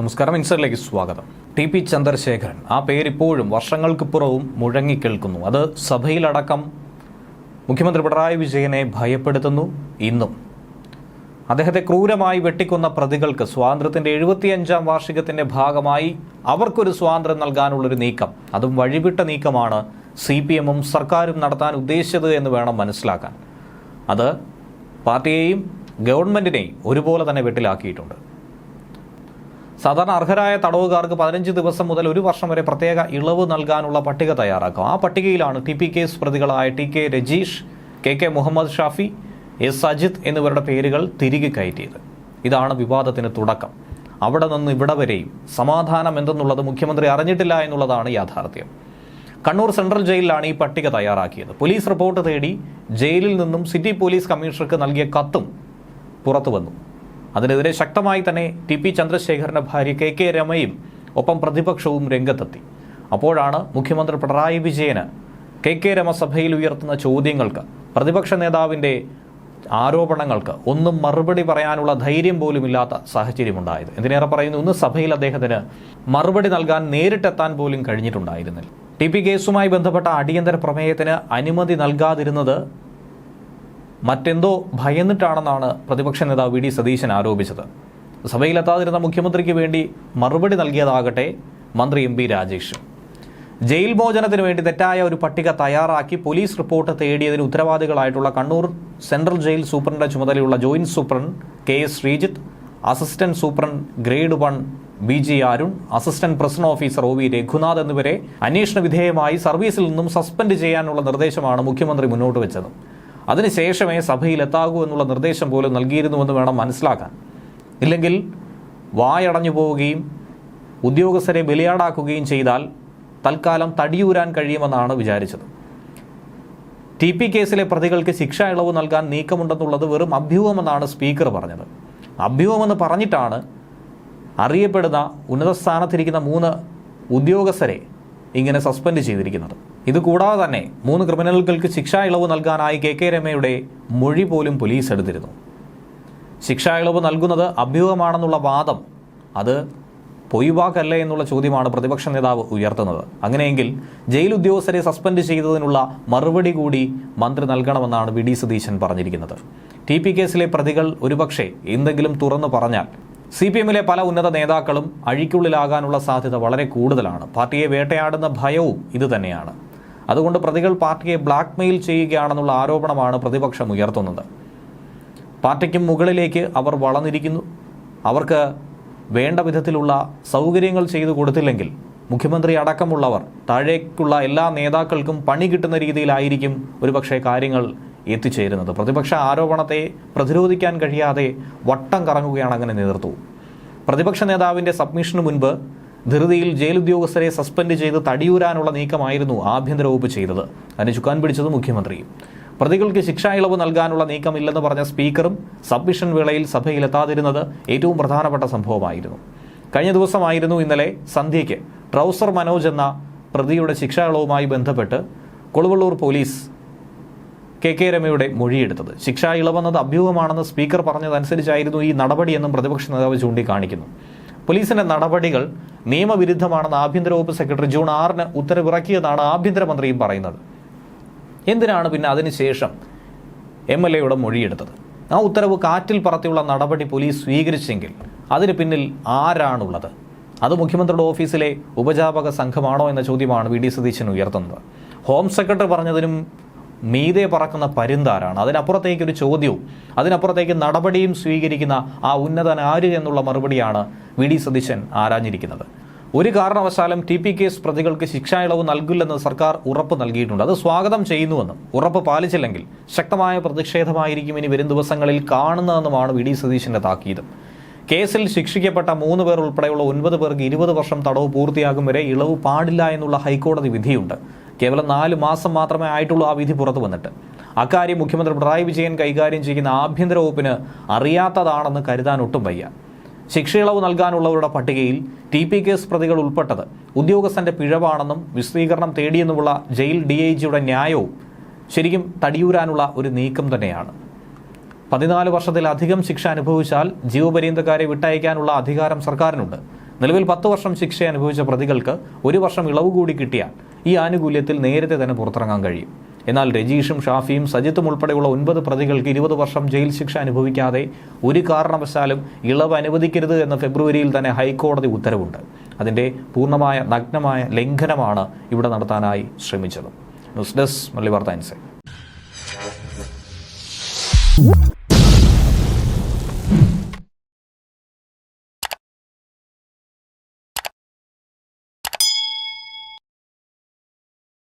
നമസ്കാരം ഇൻസറിലേക്ക് സ്വാഗതം. T P Chandrasekharan ആ പേരിപ്പോഴും വർഷങ്ങൾക്ക് പുറവും മുഴങ്ങിക്കേൾക്കുന്നു അത് സഭയിലടക്കം മുഖ്യമന്ത്രി പിണറായി വിജയനെ ഭയപ്പെടുത്തുന്നു ഇന്നും. അദ്ദേഹത്തെ ക്രൂരമായി വെട്ടിക്കൊന്ന പ്രതികൾക്ക് സ്വാതന്ത്ര്യത്തിന്റെ എഴുപത്തിയഞ്ചാം വാർഷികത്തിന്റെ ഭാഗമായി അവർക്കൊരു സ്വാതന്ത്ര്യം നൽകാനുള്ളൊരു നീക്കം. അതും വഴിവിട്ട നീക്കമാണ് സി പി എമ്മും സർക്കാരും നടത്താൻ ഉദ്ദേശിച്ചത് എന്ന് വേണം മനസ്സിലാക്കാൻ. അത് പാർട്ടിയെയും ഗവൺമെന്റിനെയും ഒരുപോലെ തന്നെ വെട്ടിലാക്കിയിട്ടുണ്ട്. സാധാരണ അർഹരായ തടവുകാർക്ക് പതിനഞ്ച് ദിവസം മുതൽ ഒരു വർഷം വരെ പ്രത്യേക ഇളവ് നൽകാനുള്ള പട്ടിക തയ്യാറാക്കും. ആ പട്ടികയിലാണ് ടി പി കേസ് പ്രതികളായ T K Rajeesh K K Muhammad Shafi S Ajith എന്നിവരുടെ പേരുകൾ തിരികെ കയറ്റിയത്. ഇതാണ് വിവാദത്തിന് തുടക്കം. അവിടെ നിന്ന് ഇവിടെ വരെയും സമാധാനം എന്തെന്നുള്ളത് മുഖ്യമന്ത്രി അറിഞ്ഞിട്ടില്ല എന്നുള്ളതാണ് യാഥാർത്ഥ്യം. കണ്ണൂർ സെൻട്രൽ ജയിലിലാണ് ഈ പട്ടിക തയ്യാറാക്കിയത്. പോലീസ് റിപ്പോർട്ട് തേടി ജയിലിൽ നിന്നും സിറ്റി പോലീസ് കമ്മീഷണർക്ക് നൽകിയ കത്തും പുറത്തു വന്നു അതിനെതിരെ ശക്തമായി തന്നെ ടി പി ചന്ദ്രശേഖരന്റെ ഭാര്യ കെ കെ രമയും ഒപ്പം പ്രതിപക്ഷവും രംഗത്തെത്തി. അപ്പോഴാണ് മുഖ്യമന്ത്രി പിണറായി വിജയന് കെ കെ രമ സഭയിൽ ഉയർത്തുന്ന ചോദ്യങ്ങൾക്ക് പ്രതിപക്ഷ നേതാവിന്റെ ആരോപണങ്ങൾക്ക് ഒന്നും മറുപടി പറയാനുള്ള ധൈര്യം പോലും ഇല്ലാത്ത സാഹചര്യമുണ്ടായത്. എന്തിനേറെ പറയുന്നു ഇന്ന് സഭയിൽ അദ്ദേഹത്തിന് മറുപടി നൽകാൻ നേരിട്ടെത്താൻ പോലും കഴിഞ്ഞിട്ടുണ്ടായിരുന്നില്ല. ടി പി കേസുമായി ബന്ധപ്പെട്ട അടിയന്തര പ്രമേയത്തിന് അനുമതി നൽകാതിരുന്നത് മറ്റെന്തോ ഭയന്നിട്ടാണെന്നാണ് പ്രതിപക്ഷ നേതാവ് വി ഡി സതീശൻ ആരോപിച്ചത്. സഭയിലെത്താതിരുന്ന മുഖ്യമന്ത്രിക്ക് വേണ്ടി മറുപടി നൽകിയതാകട്ടെ മന്ത്രി എം പി രാജേഷ്. ജയിൽ മോചനത്തിന് വേണ്ടി തെറ്റായ ഒരു പട്ടിക തയ്യാറാക്കി പോലീസ് റിപ്പോർട്ട് തേടിയതിന് ഉത്തരവാദികളായിട്ടുള്ള കണ്ണൂർ സെൻട്രൽ ജയിൽ സൂപ്രണ്ടിന്റെ ചുമതലയുള്ള joint superintendent K S Sreejith assistant superintendent grade one B G Arun assistant president officer O V Raghunath എന്നിവരെ അന്വേഷണ വിധേയമായി സർവീസിൽ നിന്നും സസ്പെൻഡ് ചെയ്യാനുള്ള നിർദ്ദേശമാണ് മുഖ്യമന്ത്രി മുന്നോട്ട് വെച്ചത്. അതിനുശേഷമേ സഭയിൽ എത്താകൂ എന്നുള്ള നിർദ്ദേശം പോലും നൽകിയിരുന്നുവെന്ന് വേണം മനസ്സിലാക്കാൻ. ഇല്ലെങ്കിൽ വായടഞ്ഞു പോവുകയും ഉദ്യോഗസ്ഥരെ ബലിയാടാക്കുകയും ചെയ്താൽ തൽക്കാലം തടിയൂരാൻ കഴിയുമെന്നാണ് വിചാരിച്ചത്. ടി പി കേസിലെ പ്രതികൾക്ക് ശിക്ഷ ഇളവ് നൽകാൻ നീക്കമുണ്ടെന്നുള്ളത് വെറും അഭ്യൂഹമെന്നാണ് സ്പീക്കർ പറഞ്ഞത്. അഭ്യൂഹമെന്ന് പറഞ്ഞിട്ടാണ് അറിയപ്പെടുന്ന ഉന്നത സ്ഥാനത്തിരിക്കുന്ന മൂന്ന് ഉദ്യോഗസ്ഥരെ ഇങ്ങനെ സസ്പെൻഡ് ചെയ്തിരിക്കുന്നത്. ഇത് കൂടാതെ തന്നെ മൂന്ന് ക്രിമിനലുകൾക്ക് ശിക്ഷാ ഇളവ് നൽകാനായി കെ കെ രമയുടെ മൊഴി പോലും പോലീസ് എടുത്തിരുന്നു. ശിക്ഷാ ഇളവ് നൽകുന്നത് അഭ്യൂഹമാണെന്നുള്ള വാദം അത് പൊയ്വാക്കല്ല എന്നുള്ള ചോദ്യമാണ് പ്രതിപക്ഷ നേതാവ് ഉയർത്തുന്നത്. അങ്ങനെയെങ്കിൽ ജയിൽ ഉദ്യോഗസ്ഥരെ സസ്പെൻഡ് ചെയ്തതിനുള്ള മറുപടി കൂടി മന്ത്രി നൽകണമെന്നാണ് വി ഡി സതീശൻ പറഞ്ഞിരിക്കുന്നത്. ടി പി കേസിലെ പ്രതികൾ ഒരുപക്ഷെ എന്തെങ്കിലും തുറന്നു പറഞ്ഞാൽ സി പി എമ്മിലെ പല ഉന്നത നേതാക്കളും അഴിക്കുള്ളിലാകാനുള്ള സാധ്യത വളരെ കൂടുതലാണ്. പാർട്ടിയെ വേട്ടയാടുന്ന ഭയവും ഇത് തന്നെയാണ് അതുകൊണ്ട് പ്രതികൾ പാർട്ടിയെ ബ്ലാക്ക്മെയിൽ ചെയ്യുകയാണെന്നുള്ള ആരോപണമാണ് പ്രതിപക്ഷം ഉയർത്തുന്നത്. പാർട്ടിക്കും മുകളിലേക്ക് അവർ വളർന്നിരിക്കുന്നു. അവർക്ക് വേണ്ട വിധത്തിലുള്ള സൗകര്യങ്ങൾ ചെയ്തു കൊടുത്തില്ലെങ്കിൽ മുഖ്യമന്ത്രി അടക്കമുള്ളവർ താഴേക്കുള്ള എല്ലാ നേതാക്കൾക്കും പണി കിട്ടുന്ന രീതിയിലായിരിക്കും ഒരുപക്ഷെ കാര്യങ്ങൾ എത്തിച്ചേരുന്നത്. പ്രതിപക്ഷ ആരോപണത്തെ പ്രതിരോധിക്കാൻ കഴിയാതെ വട്ടം കറങ്ങുകയാണ് അങ്ങനെ നേതൃത്വവും. പ്രതിപക്ഷ നേതാവിന്റെ സബ്മിഷന് മുൻപ് ധൃതിയിൽ ജയിൽ ഉദ്യോഗസ്ഥരെ സസ്പെൻഡ് ചെയ്ത് തടിയൂരാനുള്ള നീക്കമായിരുന്നു ആഭ്യന്തര വകുപ്പ് ചെയ്തത്. അതിന് ചുക്കാൻ പിടിച്ചത് മുഖ്യമന്ത്രിയും പ്രതികൾക്ക് ശിക്ഷാ ഇളവ് നൽകാനുള്ള നീക്കമില്ലെന്ന് പറഞ്ഞ സ്പീക്കറും സബ്മിഷൻ വേളയിൽ സഭയിലെത്താതിരുന്നത് ഏറ്റവും പ്രധാനപ്പെട്ട സംഭവമായിരുന്നു. കഴിഞ്ഞ ദിവസമായിരുന്നു ഇന്നലെ സന്ധ്യയ്ക്ക് ട്രൗസർ മനോജ് എന്ന പ്രതിയുടെ ശിക്ഷാ ഇളവുമായി ബന്ധപ്പെട്ട് കൊളുവള്ളൂർ പോലീസ് കെ കെ രമയുടെ മൊഴിയെടുത്തത്. ശിക്ഷാ ഇളവെന്നത് അഭ്യൂഹമാണെന്ന് സ്പീക്കർ പറഞ്ഞതനുസരിച്ചായിരുന്നു ഈ നടപടിയെന്നും പ്രതിപക്ഷ നേതാവ് ചൂണ്ടിക്കാണിക്കുന്നു. പോലീസിന്റെ നടപടികൾ നിയമവിരുദ്ധമാണെന്ന് ആഭ്യന്തര വകുപ്പ് സെക്രട്ടറി ജൂൺ ആറിന് ഉത്തരവിറക്കിയതാണ് ആഭ്യന്തരമന്ത്രിയും പറയുന്നത്. എന്തിനാണ് പിന്നെ അതിനുശേഷം എം എൽ എയുടെ മൊഴിയെടുത്തത്? ആ ഉത്തരവ് കാറ്റിൽ പറത്തിയുള്ള നടപടി പോലീസ് സ്വീകരിച്ചെങ്കിൽ അതിന് പിന്നിൽ ആരാണുള്ളത്? അത് മുഖ്യമന്ത്രിയുടെ ഓഫീസിലെ ഉപജാപക സംഘമാണോ എന്ന ചോദ്യമാണ് വി ഡി സതീശൻ ഉയർത്തുന്നത്. ഹോം സെക്രട്ടറി പറഞ്ഞതിനും മീതെ പറക്കുന്ന പരുന്താരാണ്. അതിനപ്പുറത്തേക്ക് ഒരു ചോദ്യവും അതിനപ്പുറത്തേക്ക് നടപടിയും സ്വീകരിക്കുന്ന ആ ഉന്നതൻ ആര് എന്നുള്ള മറുപടിയാണ് വി ഡി സതീശൻ ആരാഞ്ഞിരിക്കുന്നത്. ഒരു കാരണവശാലും ടി പി കേസ് പ്രതികൾക്ക് ശിക്ഷാ ഇളവ് നൽകില്ലെന്ന് സർക്കാർ ഉറപ്പ് നൽകിയിട്ടുണ്ട്. അത് സ്വാഗതം ചെയ്യുന്നുവെന്നും ഉറപ്പ് പാലിച്ചില്ലെങ്കിൽ ശക്തമായ പ്രതിഷേധമായിരിക്കും ഇനി വരും ദിവസങ്ങളിൽ കാണുന്നതെന്നുമാണ് വി ഡി സതീശന്റെ താക്കീത്. കേസിൽ ശിക്ഷിക്കപ്പെട്ട മൂന്ന് പേർ ഉൾപ്പെടെയുള്ള ഒൻപത് പേർക്ക് ഇരുപത് വർഷം തടവ് പൂർത്തിയാകും വരെ ഇളവ് പാടില്ല എന്നുള്ള ഹൈക്കോടതി വിധിയുണ്ട്. കേവലം നാല് മാസം മാത്രമേ ആയിട്ടുള്ളൂ ആ വിധി പുറത്തു വന്നിട്ട്. അക്കാര്യം മുഖ്യമന്ത്രി പിണറായി വിജയൻ കൈകാര്യം ചെയ്യുന്ന ആഭ്യന്തര വകുപ്പിന് അറിയാത്തതാണെന്ന് കരുതാൻ ഒട്ടും വയ്യ. ശിക്ഷയിളവ് നൽകാനുള്ളവരുടെ പട്ടികയിൽ ടി പി കേസ് പ്രതികൾ ഉൾപ്പെട്ടത് ഉദ്യോഗസ്ഥന്റെ പിഴവാണെന്നും വിശദീകരണം തേടിയെന്നുമുള്ള ജയിൽ ഡി ഐ ജിയുടെ ന്യായവും ശരിക്കും തടിയൂരാനുള്ള ഒരു നീക്കം തന്നെയാണ്. പതിനാല് വർഷത്തിലധികം ശിക്ഷ അനുഭവിച്ചാൽ ജീവപര്യന്തക്കാരെ വിട്ടയക്കാനുള്ള അധികാരം സർക്കാരിനുണ്ട്. നിലവിൽ പത്ത് വർഷം ശിക്ഷ അനുഭവിച്ച പ്രതികൾക്ക് ഒരു വർഷം ഇളവ് കൂടി കിട്ടിയാൽ ഈ ആനുകൂല്യത്തിൽ നേരത്തെ തന്നെ പുറത്തിറങ്ങാൻ കഴിയും. എന്നാൽ രജീഷും ഷാഫിയും സജിത്തും ഉൾപ്പെടെയുള്ള ഒൻപത് പ്രതികൾക്ക് ഇരുപത് വർഷം ജയിൽ ശിക്ഷ അനുഭവിക്കാതെ ഒരു കാരണവശാലും ഇളവ് അനുവദിക്കരുത് എന്ന ഫെബ്രുവരിയിൽ തന്നെ ഹൈക്കോടതി ഉത്തരവുണ്ട്. അതിന്റെ പൂർണമായ നഗ്നമായ ലംഘനമാണ് ഇവിടെ നടത്താനായി ശ്രമിച്ചത്. ന്യൂസ് ഡെസ്ക് മല്ലി